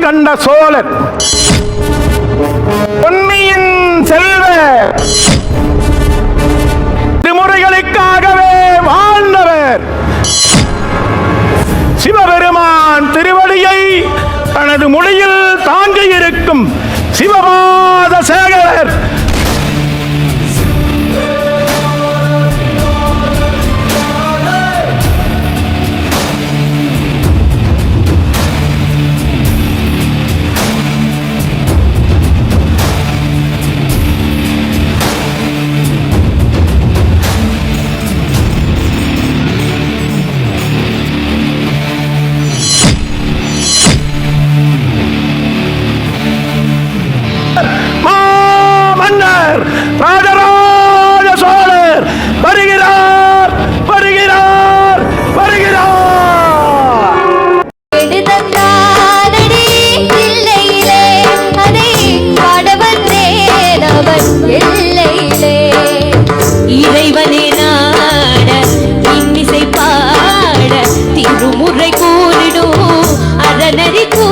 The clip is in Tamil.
கண்ட சோழர் பொன்னியின் செல்வ திருமுறைகளுக்காகவே வாழ்ந்தவர். சிவபெருமான் திருவடியை தனது மொழியில் தாங்கியிருக்கும் சிவபா ராஜராஜ சோழர் வருகிறார் வருகிறார் வருகிறார். இறைவனே நாட இன்னிசை பாட திருமுறை கூறிடும் அறநறி கூட